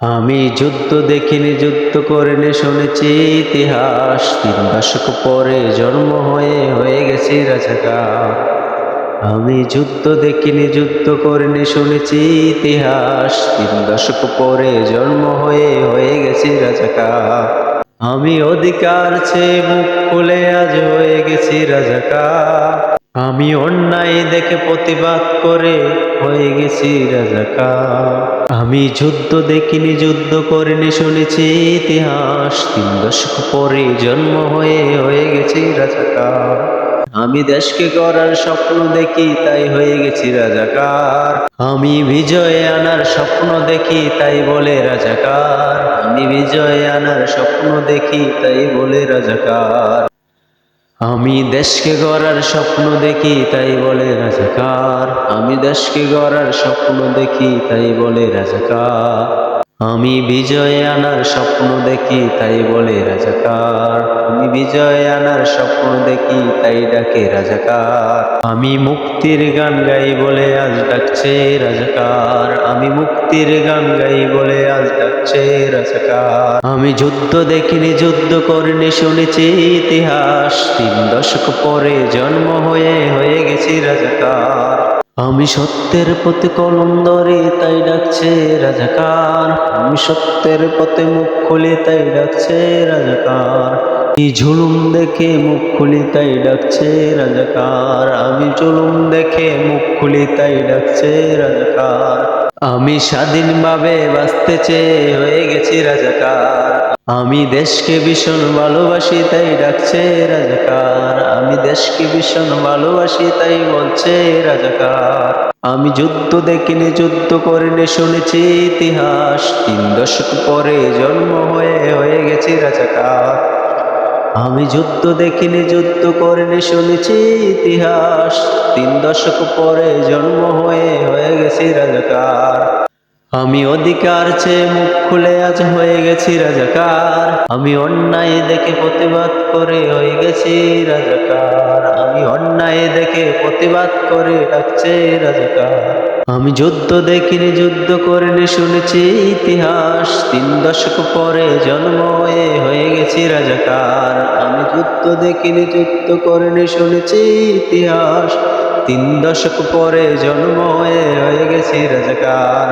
আমি যুদ্ধ দেখিনি, যুদ্ধ করিনি শুনেছি ইতিহাস। তিন দশক পরে জন্ম হয়ে হয়ে গেছি রাজাকার। আমি যুদ্ধ দেখিনি, যুদ্ধ করিনি শুনেছি ইতিহাস। তিন দশক পরে জন্ম হয়ে হয়ে গেছি রাজাকার। আমি অধিকার চেয়ে মুখ খুলে আজ হয়ে গেছি রাজাকার। আমি অন্যায় দেখে প্রতিবাদ করে হয়ে গেছি রাজাকার। আমি যুদ্ধ দেখিনি, যুদ্ধ করিনি শুনেছি ইতিহাস। তিন দশক পরে জন্ম হয়ে হয়ে গেছি রাজাকার। আমি দেশকে করার স্বপ্ন দেখি, তাই হয়ে গেছি রাজাকার। আমি বিজয় আনার স্বপ্ন দেখি, তাই বলে রাজাকার। আমি বিজয় আনার স্বপ্ন দেখি, তাই বলে রাজাকার। আমি দেশকে গড়ার স্বপ্ন দেখি, তাই বলে রাজাকার। আমি দেশকে গড়ার স্বপ্ন দেখি, তাই বলে রাজাকার। আমি বিজয় আনার স্বপ্ন দেখি, তাই বলে রাজাকার। আমি বিজয় আনার স্বপ্ন দেখি, তাই ডাকে রাজাকার। আমি মুক্তির গান গাই বলে আজ ডাকছে রাজাকার। আমি মুক্তির গান গাই বলে আজ ডাকছে রাজাকার। আমি যুদ্ধ দেখিনি, যুদ্ধ করিনি, শুনেছি ইতিহাস। তিন দশক পরে জন্ম হয়ে হয়ে গেছি রাজাকার। আমি সত্যের পথে কলম ধরে, তাই ডাকছে রাজাকার। আমি সত্যের পথে মুখ খুলি, তাই ডাকছে রাজাকার। এই ঝুলুম দেখে মুখ খুলি, তাই ডাকছে রাজাকার। আমি জুলুম দেখে মুখ খুলি, তাই ডাকছে রাজাকার। আমি স্বাধীনভাবে বাঁচতে চেয়ে হয়ে গেছি রাজাকার। আমি দেশকে ভীষণ ভালোবাসি, তাই ডাকছে রাজাকার। আমি দেশকে ভীষণ ভালোবাসি, তাই বলছে রাজাকার। আমি যুদ্ধ দেখিনি, যুদ্ধ করিনি, শুনেছি ইতিহাস। তিন দশক পরে জন্ম হয়ে হয়ে গেছি রাজাকার। আমি যুদ্ধ দেখিনি, যুদ্ধ করিনি, শুনেছি ইতিহাস। তিন দশক পরে জন্ম হয়ে হয়ে গেছি রাজাকার। আমি অধিকার চেয়ে মুখ খুলে আজ হয়ে গেছি রাজাকার। আমি অন্যায় দেখে প্রতিবাদ করে হয়ে গেছি রাজাকার। আমি অন্যায় দেখে প্রতিবাদ করে ডাকছে রাজাকার। আমি যুদ্ধ দেখিনি, যুদ্ধ করিনি, শুনেছি ইতিহাস। তিন দশক পরে জন্ম হয়ে গেছি রাজাকার। আমি যুদ্ধ দেখিনি, যুদ্ধ করিনি, শুনেছি ইতিহাস। তিন দশক পরে জন্ম হয়ে গেছি রাজাকার।